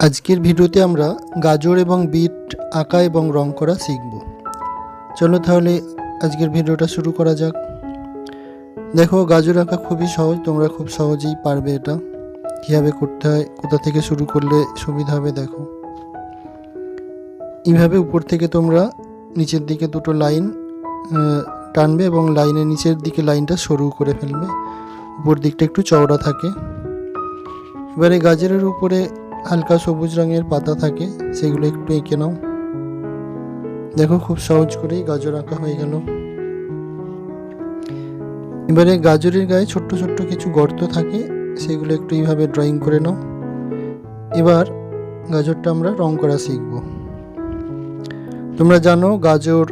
আজকের ভিডিওতে আমরা গাজর এবং বিট, আঁকা এবং রং করা শিখব। চলো তাহলে আজকের ভিডিওটা শুরু করা যাক। দেখো, গাজর, আঁকা খুবই সহজ, তোমরা খুব সহজেই পারবে এটা। কীভাবে করতে হয়, কোথা থেকে শুরু করলে সুবিধা হবে, দেখো। এইভাবে উপর থেকে তোমরা নিচের দিকে দুটো লাইন টানবে এবং লাইনের নিচের দিকে লাইনটা সরু করে ফেলবে। উপর দিকটা একটু চওড়া থাকে। এবারে গাজরের উপরে হালকা সবুজ রঙের পাতা থাকে, সেগুলো একটু এঁকে নাও। দেখো, খুব সহজ করেই গাজর আঁকা হয়ে গেল। এবারে গাজরের গায়ে ছোট্ট ছোট্ট কিছু গর্ত থাকে, সেগুলো একটু এইভাবে ড্রয়িং করে নাও। এবার গাজরটা আমরা রং করা শিখব। তোমরা জানো গাজর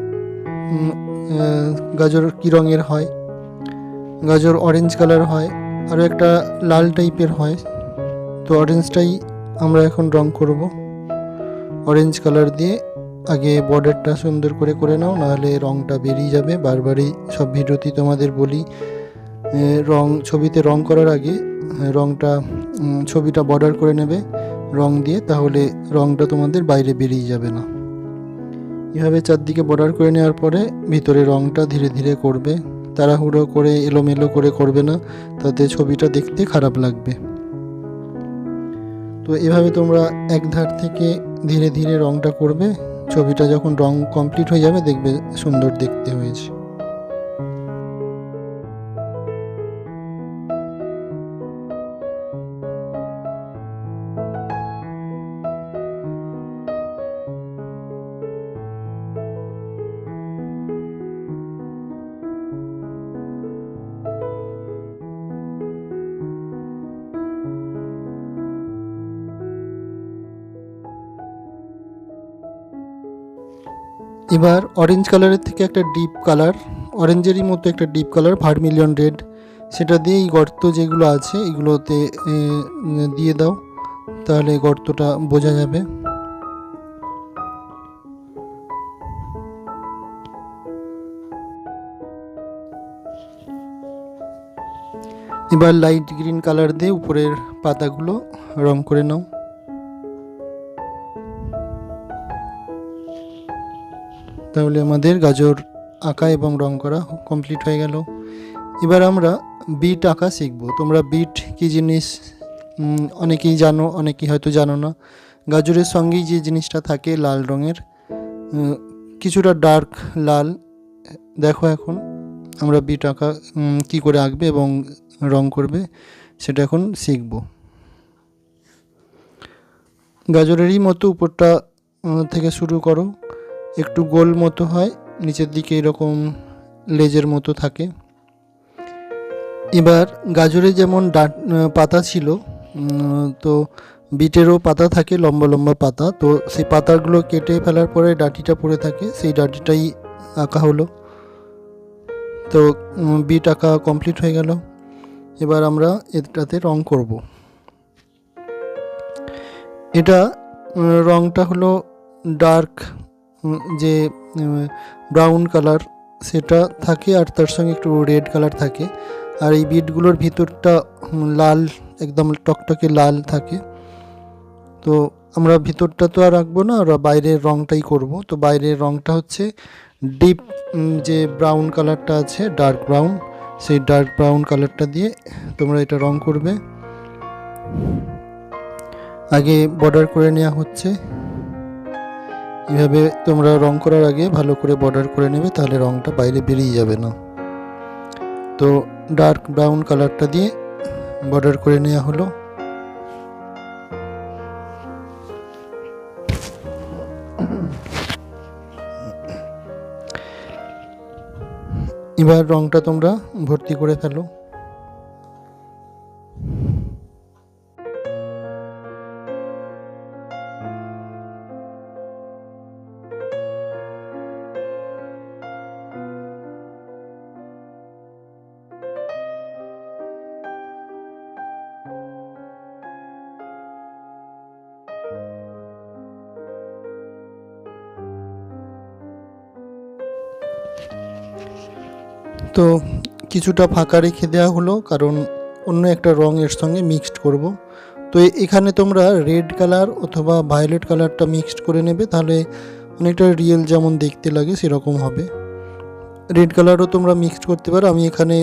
গাজর কী রঙের হয়? গাজর অরেঞ্জ কালার হয়, আরও একটা লাল টাইপের হয়। তো অরেঞ্জটাই আমরা এখন রং করব। অরেঞ্জ কালার দিয়ে আগে বর্ডারটা সুন্দর করে করে নাও, নাহলে রংটা বেরিয়ে যাবে। বারবারই সব ভিডিওতেই তোমাদের বলি রং, ছবিতে রং করার আগে রংটা ছবিটা বর্ডার করে নেবে রং দিয়ে, তাহলে রংটা তোমাদের বাইরে বেরিয়ে যাবে না। এভাবে চারদিকে বর্ডার করে নেওয়ার পরে ভিতরে রংটা ধীরে ধীরে করবে। তাড়াহুড়ো করে এলোমেলো করে করবে না, তাতে ছবিটা দেখতে খারাপ লাগবে। তো এভাবে তোমরা এক ধার থেকে ধীরে ধীরে রংটা করবে। ছবিটা যখন রং কমপ্লিট হয়ে যাবে, দেখবে সুন্দর দেখতে হয়েছে। এবার অরেঞ্জ কালারের থেকে একটা ডিপ কালার অরেঞ্জেরই মতো একটা ডিপ কালার ভার্মিলিয়ন রেড সেটা দিয়ে এই গর্ত যেগুলো আছে, এগুলোতে দিয়ে দাও, তাহলে গর্তটা বোঝা যাবে। এবার লাইট গ্রিন কালার দিয়ে উপরের পাতাগুলো রং করে নাও। তাহলে আমাদের গাজর আঁকা এবং রং করা কমপ্লিট হয়ে গেল। এবার আমরা বিট আঁকা শিখব। তোমরা বিট কী জিনিস অনেকেই জানো, অনেকেই হয়তো জানো না। গাজরের সঙ্গেই যে জিনিসটা থাকে লাল রঙের কিছুটা ডার্ক লাল। দেখো এখন আমরা বিট আঁকা কী করে আঁকবে এবং রং করবে সেটা এখন শিখব। গাজরেরই মতো উপরটা থেকে শুরু করো। একটু গোল মতো হয়, নিচের দিকে এরকম লেজের মতো থাকে। এবার গাজরে যেমন ডাট পাতা ছিল তো বিটেরও পাতা থাকে, লম্বা লম্বা পাতা। তো সেই পাতাগুলো কেটে ফেলার পরে ডাঁটিটা পড়ে থাকে, সেই ডাঁটিটাই আঁকা হলো। তো বিট আঁকা কমপ্লিট হয়ে গেল। এবার আমরা এটাতে রং করব। এটা রংটা হলো ডার্ক যে ব্রাউন কালার সেটা থাকে আর তার সঙ্গে একটু রেড কালার থাকে। আর এই বিটগুলোর ভিতরটা লাল, একদম টকটকে লাল থাকে। তো আমরা ভিতরটা তো আর রাখব না আর বাইরের রংটাই করব। তো বাইরের রংটা হচ্ছে ডিপ যে ব্রাউন কালারটা আছে ডার্ক ব্রাউন সেই ডার্ক ব্রাউন কালারটা দিয়ে তোমরা এটা রং করবে। আগে বর্ডার করে নেওয়া হচ্ছে। এভাবে তোমরা রং করার আগে ভালো করে বর্ডার করে নেবে, তাহলে রংটা বাইরে বেরিয়ে যাবে না। তো ডার্ক ব্রাউন কালারটা দিয়ে বর্ডার করে নেওয়া হলো। এবার রংটা তোমরা ভর্তি করে ফেলো। তো কিছুটা ফাঁকা রেখে দেওয়া হলো, কারণ অন্য একটা রং এর সঙ্গে মিক্সড করব। তো এখানে তোমরা রেড কালার অথবা ভায়োলেট কালারটা মিক্সড করে নেবে, তাহলে অনেকটা রিয়েল যেমন দেখতে লাগে সেরকম হবে। রেড কালারও তোমরা মিক্সড করতে পারো। আমি এখানে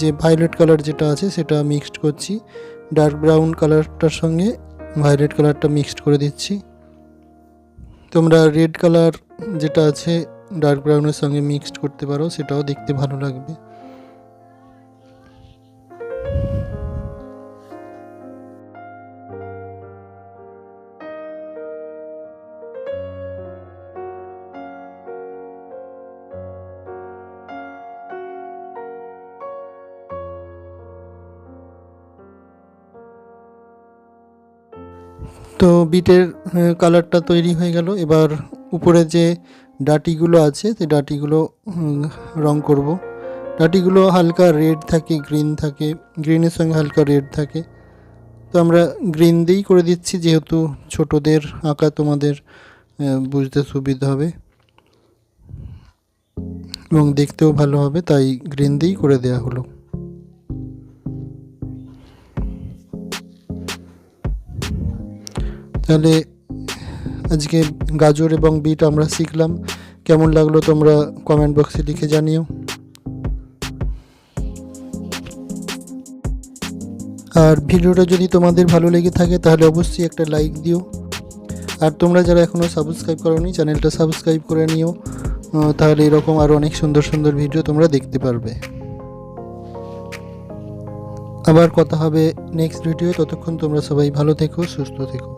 যে ভায়োলেট কালার যেটা আছে সেটা মিক্সড করছি। ডার্ক ব্রাউন কালারটার সঙ্গে ভায়োলেট কালারটা মিক্সড করে দিচ্ছি। তোমরা রেড কালার যেটা আছে ডার্ক ব্রাউনের সঙ্গে মিক্সড করতে পারো, সেটাও দেখতে ভালো লাগবে। তো বিটের কালারটা তৈরি হয়ে গেল। এবার উপরে যে ডাটিগুলো আছে, সেই ডাটিগুলো রং করব। ডাটিগুলো হালকা রেড থাকে, গ্রিন থাকে, গ্রিনের সঙ্গে হালকা রেড থাকে। তো আমরা গ্রিন দিয়েই করে দিচ্ছি, যেহেতু ছোটদের আঁকা তোমাদের বুঝতে সুবিধা হবে। এবং দেখতেও ভালো হবে, তাই গ্রিন দিয়েই করে দেওয়া হলো। তাহলে আজকে গাজর এবং বিট আমরা শিখলাম। কেমন লাগল তোমরা কমেন্ট বক্সে লিখে জানিও। আর ভিডিওটা যদি তোমাদের ভালো লেগে থাকে তাহলে অবশ্যই একটা লাইক দিও। আর তোমরা যারা এখনও সাবস্ক্রাইব করোনি চ্যানেলটা সাবস্ক্রাইব করে নিও। তাহলে এরকম আরও অনেক সুন্দর সুন্দর ভিডিও তোমরা দেখতে পারবে। আবার কথা হবে নেক্সট ভিডিও ততক্ষণ তোমরা সবাই ভালো থেকো, সুস্থ থেকো।